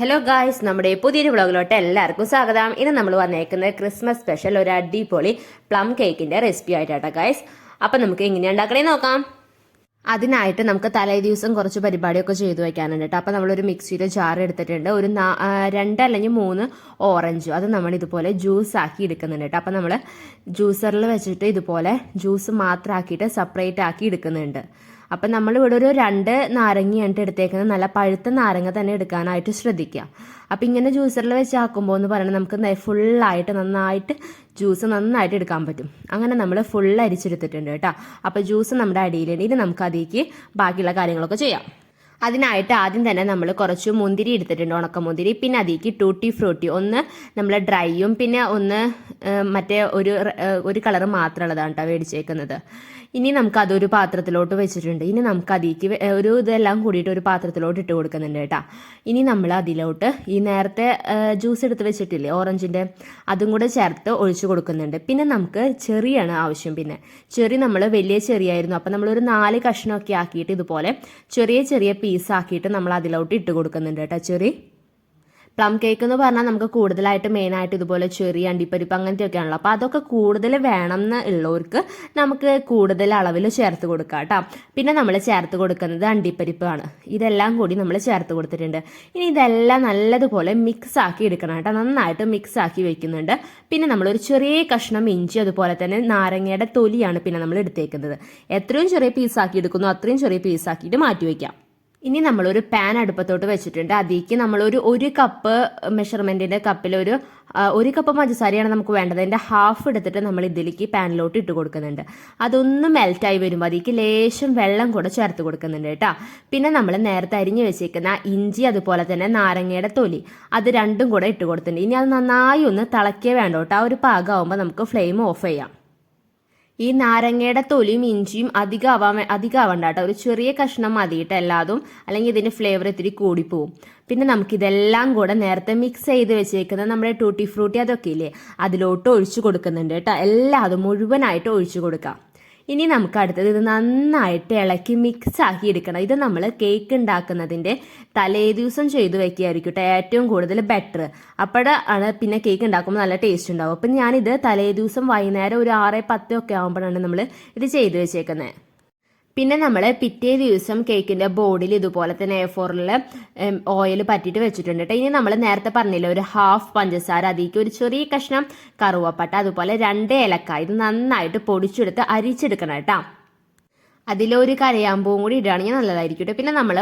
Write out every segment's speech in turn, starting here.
Hello guys നമ്മുടെ പുതിയൊരു വ്ളോഗിലോട്ട് എല്ലാവർക്കും സ്വാഗതം. ഇന്ന് നമ്മൾ വന്നേക്കുന്നത് ക്രിസ്മസ് സ്പെഷ്യൽ ഒരു അടിപൊളി പ്ലം കേക്കിന്റെ റെസിപ്പി ആയിട്ടാട്ടോ ഗായ്സ് അപ്പം നമുക്ക് എങ്ങനെയാണ് ഉണ്ടാക്കണേ നോക്കാം. അതിനായിട്ട് നമുക്ക് തലേ ദിവസം കുറച്ച് പരിപാടിയൊക്കെ ചെയ്തു വെക്കാനുണ്ട് കേട്ടോ അപ്പം നമ്മളൊരു മിക്സിയിൽ ജാർ എടുത്തിട്ടുണ്ട്. ഒരു രണ്ട് അല്ലെങ്കിൽ മൂന്ന് ഓറഞ്ച് അത് നമ്മൾ ഇതുപോലെ ജ്യൂസ് ആക്കി എടുക്കുന്നുണ്ട് കേട്ടോ അപ്പം നമ്മൾ ജ്യൂസറിൽ വെച്ചിട്ട് ഇതുപോലെ ജ്യൂസ് മാത്രമാക്കിയിട്ട് സെപ്പറേറ്റ് ആക്കി എടുക്കുന്നുണ്ട്. അപ്പം നമ്മൾ ഇവിടെ ഒരു രണ്ട് നാരങ്ങയാണ് എടുത്തേക്കുന്നത്. നല്ല പഴുത്ത നാരങ്ങ തന്നെ എടുക്കാനായിട്ട് ശ്രദ്ധിക്കുക. അപ്പം ഇങ്ങനെ ജ്യൂസറിൽ വെച്ചാക്കുമ്പോൾ എന്ന് പറയുന്നത് നമുക്ക് ഫുള്ളായിട്ട് നന്നായിട്ട് ജ്യൂസ് നന്നായിട്ട് എടുക്കാൻ പറ്റും. അങ്ങനെ നമ്മൾ ഫുൾ അരിച്ചെടുത്തിട്ടുണ്ട് കേട്ടോ. അപ്പോൾ ജ്യൂസ് നമ്മുടെ അടിയിലുണ്ട് ഇത് നമുക്ക് അതിലേക്ക് ബാക്കിയുള്ള കാര്യങ്ങളൊക്കെ ചെയ്യാം. അതിനായിട്ട് ആദ്യം തന്നെ നമ്മൾ കുറച്ച് മുന്തിരി എടുത്തിട്ടുണ്ട് ഉണക്കമുന്തിരി. പിന്നെ അതിലേക്ക് ടൂട്ടി ഫ്രൂട്ടി ഒന്ന് നമ്മൾ ഡ്രൈയും പിന്നെ ഒന്ന് മറ്റേ ഒരു ഒരു കളർ മാത്രമുള്ളതാണ് കേട്ടോ മേടിച്ചേക്കുന്നത്. ഇനി നമുക്ക് അതൊരു പാത്രത്തിലോട്ട് വെച്ചിട്ടുണ്ട്. ഇനി നമുക്ക് അതിലേക്ക് ഒരു ഇതെല്ലാം കൂടിയിട്ട് ഒരു പാത്രത്തിലോട്ട് ഇട്ട് കൊടുക്കുന്നുണ്ട് കേട്ടോ. ഇനി നമ്മൾ അതിലോട്ട് ഈ നേരത്തെ ജ്യൂസ് എടുത്ത് വെച്ചിട്ടില്ലേ ഓറഞ്ചിന്റെ അതും കൂടെ ചേർത്ത് ഒഴിച്ചു കൊടുക്കുന്നുണ്ട്. പിന്നെ നമുക്ക് ചെറിയാണ് ആവശ്യം പിന്നെ. ചെറി നമ്മൾ വലിയ ചെറിയായിരുന്നു. അപ്പം നമ്മളൊരു നാല് കഷ്ണമൊക്കെ ആക്കിയിട്ട് ഇതുപോലെ ചെറിയ ചെറിയ പീസ് ആക്കിയിട്ട് നമ്മൾ അതിലോട്ട് ഇട്ട് കൊടുക്കുന്നുണ്ട് കേട്ടോ ചെറി. പ്ലം കേക്ക് എന്ന് പറഞ്ഞാൽ നമുക്ക് കൂടുതലായിട്ട് മെയിനായിട്ട് ഇതുപോലെ ചെറിയ അണ്ടിപ്പരിപ്പ് അങ്ങനത്തെ ഒക്കെ ആണല്ലോ അപ്പോൾ അതൊക്കെ കൂടുതൽ വേണം എന്ന് ഉള്ളവർക്ക് നമുക്ക് കൂടുതൽ അളവിൽ ചേർത്ത് കൊടുക്കാം കേട്ടോ. പിന്നെ നമ്മൾ ചേർത്ത് കൊടുക്കുന്നത് അണ്ടിപ്പരിപ്പാണ്. ഇതെല്ലാം കൂടി നമ്മൾ ചേർത്ത് കൊടുത്തിട്ടുണ്ട്. ഇനി ഇതെല്ലാം നല്ലതുപോലെ മിക്സ് ആക്കി എടുക്കണം കേട്ടോ. നന്നായിട്ട് മിക്സ് ആക്കി വെക്കുന്നുണ്ട്. പിന്നെ നമ്മൾ ഒരു ചെറിയ കഷ്ണം ഇഞ്ചി അതുപോലെ തന്നെ നാരങ്ങയുടെ തൊലിയാണ് പിന്നെ നമ്മൾ എടുത്തേക്കുന്നത്. എത്രയും ചെറിയ പീസാക്കി എടുക്കുന്നു അത്രയും ചെറിയ പീസാക്കിയിട്ട് മാറ്റി വയ്ക്കാം ഇനി നമ്മളൊരു പാൻ അടുപ്പത്തോട്ട് വെച്ചിട്ടുണ്ട്. അതിലേക്ക് നമ്മളൊരു ഒരു കപ്പ് മെഷർമെന്റിന്റെ കപ്പിൽ ഒരു ഒരു കപ്പ് പഞ്ചസാരയാണ് നമുക്ക് വേണ്ടത്. അതിന്റെ ഹാഫ് എടുത്തിട്ട് നമ്മൾ ഇതിലേക്ക് പാനിലോട്ട് ഇട്ട് കൊടുക്കുന്നുണ്ട്. അതൊന്ന് മെൽറ്റായി വരുമ്പോൾ അതിലേക്ക് ലേശം വെള്ളം കൂടെ ചേർത്ത് കൊടുക്കുന്നുണ്ട് കേട്ടോ. പിന്നെ നമ്മൾ നേരത്തെ അരിഞ്ഞ് വെച്ചേക്കുന്ന ഇഞ്ചി അതുപോലെ തന്നെ നാരങ്ങയുടെ തൊലി അത് രണ്ടും കൂടെ ഇട്ട് കൊടുത്തിട്ടുണ്ട്. ഇനി അത് നന്നായി ഒന്ന് തിളക്കേ വേണ്ട കേട്ടോ. ആ ഒരു പാകമാകുമ്പോൾ നമുക്ക് ഫ്ലെയിം ഓഫ് ചെയ്യാം. ഈ നാരങ്ങയുടെ തൊലിയും ഇഞ്ചിയും അധികം ആവാൻ അധികം ആവണ്ട കേട്ടോ ഒരു ചെറിയ കഷ്ണം മതിയിട്ട് എല്ലാതും അല്ലെങ്കിൽ ഇതിന്റെ ഫ്ലേവർ ഇത്തിരി കൂടിപ്പോവും. പിന്നെ നമുക്കിതെല്ലാം കൂടെ നേരത്തെ മിക്സ് ചെയ്ത് വെച്ചേക്കുന്ന നമ്മുടെ ടൂട്ടി ഫ്രൂട്ടി അതൊക്കെ ഇല്ലേ? അതിലോട്ട് ഒഴിച്ചു കൊടുക്കുന്നുണ്ട് കേട്ടോ. എല്ലാതും മുഴുവനായിട്ട് ഒഴിച്ചു കൊടുക്കാം. ഇനി നമുക്ക് അടുത്തത് ഇത് നന്നായിട്ട് ഇളക്കി മിക്സ് ആക്കി എടുക്കണം. ഇത് നമ്മൾ കേക്ക് ഉണ്ടാക്കുന്നതിന്റെ തലേ ദിവസം ചെയ്തു വെക്കുകയായിരിക്കും ഏറ്റവും കൂടുതൽ ബെറ്റർ അപ്പോഴ ആണ് പിന്നെ കേക്ക് ഉണ്ടാക്കുമ്പോൾ നല്ല ടേസ്റ്റ് ഉണ്ടാവും. അപ്പം ഞാനിത് തലേ ദിവസം വൈകുന്നേരം ഒരു ആറ് പത്തൊക്കെ ആകുമ്പോഴാണ് നമ്മൾ ഇത് ചെയ്തു വെച്ചേക്കുന്നത് പിന്നെ നമ്മൾ പിറ്റേ ദിവസം കേക്കിന്റെ ബോർഡിൽ ഇതുപോലെ തന്നെ എ ഫോറിൽ ഓയിൽ പറ്റിയിട്ട് വെച്ചിട്ടുണ്ട് കേട്ടോ ഇനി നമ്മൾ നേരത്തെ പറഞ്ഞില്ല ഒരു ഹാഫ് പഞ്ചസാര അതിലേക്ക് ഒരു ചെറിയ കഷ്ണം കറുവപ്പട്ട അതുപോലെ രണ്ട് ഏലക്ക ഇത് നന്നായിട്ട് പൊടിച്ചെടുത്ത് അരിച്ചെടുക്കണം കേട്ടോ അതിലൊരു കരയാമ്പൂവും കൂടി ഇടുകയാണെങ്കിൽ നല്ലതായിരിക്കും കേട്ടോ പിന്നെ നമ്മൾ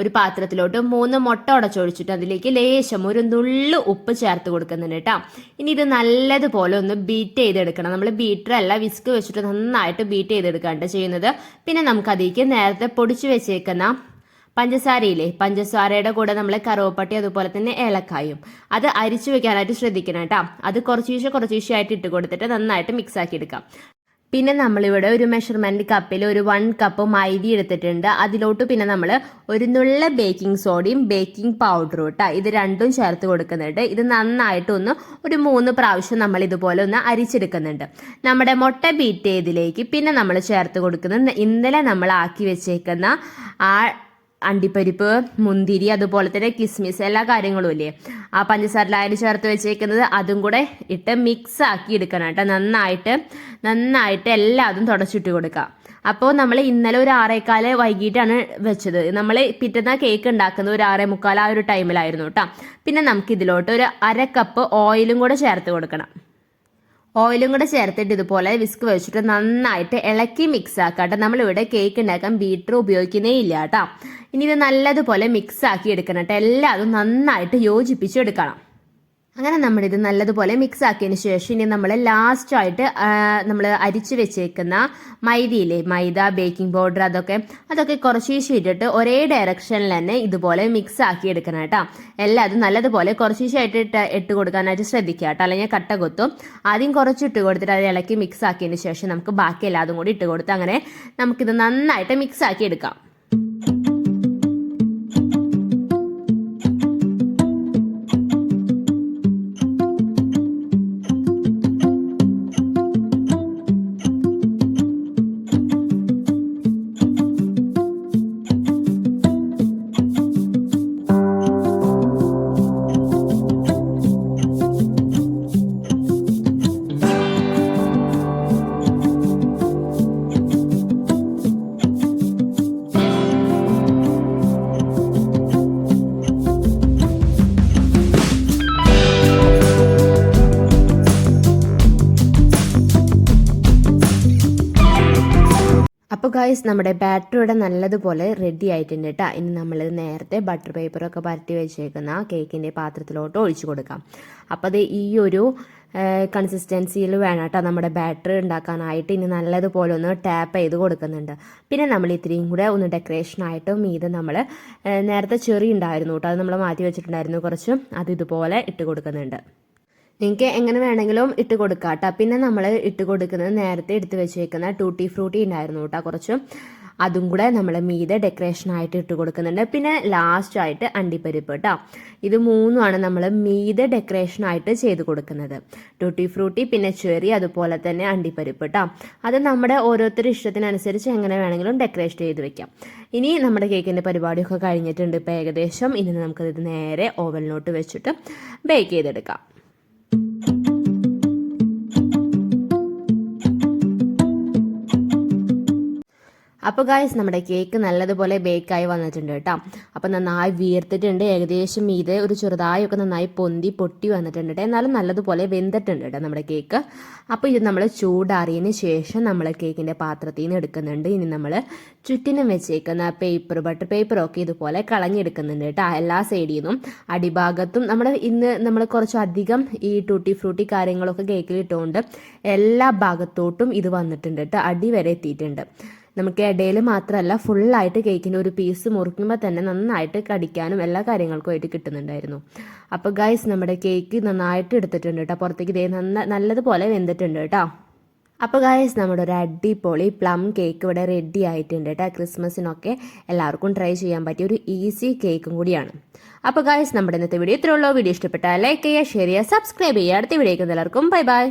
ഒരു പാത്രത്തിലോട്ട് മൂന്ന് മുട്ട ഉടച്ചൊഴിച്ചിട്ട് അതിലേക്ക് ലേശം ഒരു നുള്ളു ഉപ്പ് ചേർത്ത് കൊടുക്കുന്നുണ്ട് കേട്ടോ ഇനി ഇത് നല്ലതുപോലെ ഒന്ന് ബീറ്റ് ചെയ്തെടുക്കണം. നമ്മൾ ബീറ്റർ അല്ല വിസ്ക് വെച്ചിട്ട് നന്നായിട്ട് ബീറ്റ് ചെയ്തെടുക്കാണ്ട് ചെയ്യുന്നത്. പിന്നെ നമുക്ക് അതിലേക്ക് നേരത്തെ പൊടിച്ചു വെച്ചേക്കുന്ന പഞ്ചസാരയില്ലേ പഞ്ചസാരയുടെ കൂടെ നമ്മൾ കറുവപ്പട്ടി അതുപോലെ തന്നെ ഏലക്കായും. അത് അരിച്ചു വെക്കാനായിട്ട് ശ്രദ്ധിക്കണം കേട്ടോ അത് കുറച്ചീശെ കുറച്ച് ആയിട്ട് ഇട്ട് കൊടുത്തിട്ട് നന്നായിട്ട് മിക്സ് ആക്കി എടുക്കാം. പിന്നെ നമ്മളിവിടെ ഒരു മെഷർമെന്റ് കപ്പിൽ ഒരു വൺ കപ്പ് മൈദ എടുത്തിട്ടുണ്ട്. അതിലോട്ട് പിന്നെ നമ്മൾ ഒരു നുള്ള ബേക്കിംഗ് സോഡയും ബേക്കിംഗ് പൗഡറും ഇട്ടാ ഇത് രണ്ടും ചേർത്ത് കൊടുക്കുന്നുണ്ട്. ഇത് നന്നായിട്ടൊന്ന് ഒരു മൂന്ന് പ്രാവശ്യം നമ്മൾ ഇതുപോലെ ഒന്ന് അരിച്ചെടുക്കുന്നുണ്ട്. നമ്മുടെ മുട്ട ബീറ്റ് ചെയ്തിലേക്ക് പിന്നെ നമ്മൾ ചേർത്ത് കൊടുക്കുന്ന ഇന്നലെ നമ്മൾ ആക്കി വെച്ചേക്കുന്ന ആ അണ്ടിപ്പരിപ്പ് മുന്തിരി അതുപോലെ തന്നെ കിസ്മിസ് എല്ലാ കാര്യങ്ങളും ഇല്ലേ? ആ പഞ്ചസാരലായാലും ചേർത്ത് വെച്ചേക്കുന്നത് അതും കൂടെ ഇട്ട് മിക്സ് ആക്കി എടുക്കണം കേട്ടോ. നന്നായിട്ട് നന്നായിട്ട് എല്ലാതും തുടച്ചിട്ട് കൊടുക്കുക. അപ്പോൾ നമ്മൾ ഇന്നലെ ഒരു ആറേക്കാൽ വൈകിട്ടാണ് വെച്ചത്. നമ്മൾ പിറ്റന്നാ കേക്ക് ഉണ്ടാക്കുന്നത് ഒരു ആറേ മുക്കാൽ ആ ഒരു ടൈമിലായിരുന്നു കേട്ടോ. പിന്നെ നമുക്ക് ഇതിലോട്ട് ഒരു അര കപ്പ് ഓയിലും കൂടെ ചേർത്ത് കൊടുക്കണം. ഓയിലും കൂടെ ചേർത്തിട്ട് ഇതുപോലെ വിസ്ക് വെച്ചിട്ട് നന്നായിട്ട് ഇളക്കി മിക്സ് ആക്കാട്ടെ. നമ്മളിവിടെ കേക്ക് ഉണ്ടാക്കാൻ ബീറ്റർ ഉപയോഗിക്കുന്നേ ഇല്ല കേട്ടോ. ഇനി ഇത് നല്ലതുപോലെ മിക്സ് ആക്കി എടുക്കണം കേട്ടോ. എല്ലാതും നന്നായിട്ട് യോജിപ്പിച്ചെടുക്കണം അങ്ങനെ നമ്മൾ ഇത് നല്ലതുപോലെ മിക്സ് ആക്കിയതിന് ശേഷം ഇനി നമ്മൾ ലാസ്റ്റായിട്ട് നമ്മൾ അരിച്ച് വെച്ചേക്കുന്ന മൈദയില്ലേ മൈദ ബേക്കിംഗ് പൗഡർ അതൊക്കെ അതൊക്കെ കുറച്ച് ഇട്ടിട്ട് ഒരേ ഡയറക്ഷനിൽ തന്നെ ഇതുപോലെ മിക്സ് ആക്കി എടുക്കണം കേട്ടോ. എല്ലാം അത് നല്ലതുപോലെ കുറച്ചീശായിട്ട് ഇട്ട് ഇട്ട് കൊടുക്കാനായിട്ട് ശ്രദ്ധിക്കുക കേട്ടോ. അല്ലെങ്കിൽ കട്ട കൊത്തും. ആദ്യം കുറച്ച് ഇട്ട് കൊടുത്തിട്ട് അത് ഇളക്കി മിക്സ് ആക്കിയതിന് ശേഷം നമുക്ക് ബാക്കി എല്ലാതും കൂടി ഇട്ട് കൊടുത്ത് അങ്ങനെ നമുക്കിത് നന്നായിട്ട് മിക്സ് ആക്കി എടുക്കാം. ഗായ്സ് നമ്മുടെ ബാറ്ററി ഇവിടെ നല്ലതുപോലെ റെഡി ആയിട്ടുണ്ട് കേട്ടോ ഇനി നമ്മൾ നേരത്തെ ബട്ടർ പേപ്പറൊക്കെ പരട്ടി വെച്ചേക്കുന്ന കേക്കിന്റെ പാത്രത്തിലോട്ട് ഒഴിച്ചു കൊടുക്കാം. അപ്പോൾ അത് ഈ ഒരു കൺസിസ്റ്റൻസിയിൽ വേണം കേട്ടോ നമ്മുടെ ബാറ്ററി ഉണ്ടാക്കാനായിട്ട് ഇനി നല്ലതുപോലെ ഒന്ന് ടാപ്പ് ചെയ്ത് കൊടുക്കുന്നുണ്ട്. പിന്നെ നമ്മൾ ഇത്രയും കൂടെ ഒന്ന് ഡെക്കറേഷനായിട്ട് മീത് നമ്മൾ നേരത്തെ ചെറി ഉണ്ടായിരുന്നു കേട്ടോ അത് നമ്മൾ മാറ്റി വെച്ചിട്ടുണ്ടായിരുന്നു കുറച്ച്. അത് ഇതുപോലെ ഇട്ട് കൊടുക്കുന്നുണ്ട്. നിങ്ങൾക്ക് എങ്ങനെ വേണമെങ്കിലും ഇട്ട് കൊടുക്കാം കേട്ടോ പിന്നെ നമ്മൾ ഇട്ട് കൊടുക്കുന്നത് നേരത്തെ എടുത്ത് വെച്ചേക്കുന്ന ടൂട്ടി ഫ്രൂട്ടി ഉണ്ടായിരുന്നു കേട്ടോ കുറച്ച്. അതും കൂടെ നമ്മൾ മീതെ ഡെക്കറേഷനായിട്ട് ഇട്ട് കൊടുക്കുന്നുണ്ട്. പിന്നെ ലാസ്റ്റ് ആയിട്ട് അണ്ടിപ്പരിപ്പ് കേട്ടോ ഇത് മൂന്നുമാണ് നമ്മൾ മീതെ ഡെക്കറേഷനായിട്ട് ചെയ്ത് കൊടുക്കുന്നത്. ടൂട്ടി ഫ്രൂട്ടി പിന്നെ ചെറി അതുപോലെ തന്നെ അണ്ടിപ്പരിപ്പ് കേട്ടോ അത് നമ്മുടെ ഓരോരുത്തരുടെ ഇഷ്ടത്തിനനുസരിച്ച് എങ്ങനെ വേണമെങ്കിലും ഡെക്കറേറ്റ് ചെയ്ത് വെക്കാം. ഇനി നമ്മുടെ കേക്കിന്റെ പരിപാടിയൊക്കെ കഴിഞ്ഞിട്ടുണ്ട്. ഇപ്പോൾ ഏകദേശം ഇനി നമുക്കത് നേരെ ഓവനിലോട്ട് വെച്ചിട്ട് ബേക്ക് ചെയ്തെടുക്കാം. അപ്പോൾ ഗായ്സ് നമ്മുടെ കേക്ക് നല്ലതുപോലെ ബേക്കായി വന്നിട്ടുണ്ട് കേട്ടോ. അപ്പോൾ നന്നായി വീർത്തിട്ടുണ്ട്. ഏകദേശം ഇത് ഒരു ചെറുതായൊക്കെ നന്നായി പൊന്തി പൊട്ടി വന്നിട്ടുണ്ട് കേട്ടോ. എന്നാലും നല്ലതുപോലെ വെന്തിട്ടുണ്ട് കേട്ടോ നമ്മുടെ കേക്ക് അപ്പോൾ ഇത് നമ്മൾ ചൂടാറിയതിന് ശേഷം നമ്മൾ കേക്കിന്റെ പാത്രത്തിൽ നിന്ന് എടുക്കുന്നുണ്ട്. ഇനി നമ്മൾ ചുറ്റിനും വെച്ചേക്കുന്ന പേപ്പർ ബട്ടർ പേപ്പറൊക്കെ ഇതുപോലെ കളഞ്ഞെടുക്കുന്നുണ്ട് കേട്ടോ. എല്ലാ സൈഡിൽ നിന്നും അടിഭാഗത്തും നമ്മൾ ഇന്ന് നമ്മൾ കുറച്ചധികം ഈ ടൂട്ടി ഫ്രൂട്ടി കാര്യങ്ങളൊക്കെ കേക്കിൽ ഇട്ടുകൊണ്ട് എല്ലാ ഭാഗത്തോട്ടും ഇത് വന്നിട്ടുണ്ട് കേട്ടോ. അടി വരെ എത്തിയിട്ടുണ്ട്. നമുക്ക് ഇടയിൽ മാത്രമല്ല ഫുള്ളായിട്ട് കേക്കിന്റെ ഒരു പീസ് മുറിക്കുമ്പോൾ തന്നെ നന്നായിട്ട് കടിക്കാനും എല്ലാ കാര്യങ്ങൾക്കും ആയിട്ട് കിട്ടുന്നുണ്ടായിരുന്നു. അപ്പോൾ ഗൈസ് നമ്മുടെ കേക്ക് നന്നായിട്ട് എടുത്തിട്ടുണ്ട് കേട്ടോ. പുറത്തേക്ക് ഇതേ നന്ന നല്ലതുപോലെ വെന്തിട്ടുണ്ട് കേട്ടോ. അപ്പോൾ ഗായസ് നമ്മുടെ ഒരു അടിപൊളി പ്ലം കേക്ക് ഇവിടെ റെഡി ആയിട്ടുണ്ട് കേട്ടോ. ക്രിസ്മസിനൊക്കെ എല്ലാവർക്കും ട്രൈ ചെയ്യാൻ പറ്റിയ ഒരു ഈസി കേക്കും കൂടിയാണ്. അപ്പോൾ ഗായസ് നമ്മുടെ ഇന്നത്തെ വീഡിയോ ഇത്രയുള്ളൂ വീഡിയോ ഇഷ്ടപ്പെട്ടാൽ ലൈക്ക് ചെയ്യുക ഷെയർ ചെയ്യുക സബ്സ്ക്രൈബ് ചെയ്യുക. അടുത്ത വീഡിയോക്ക് എല്ലാവർക്കും ബൈ ബൈ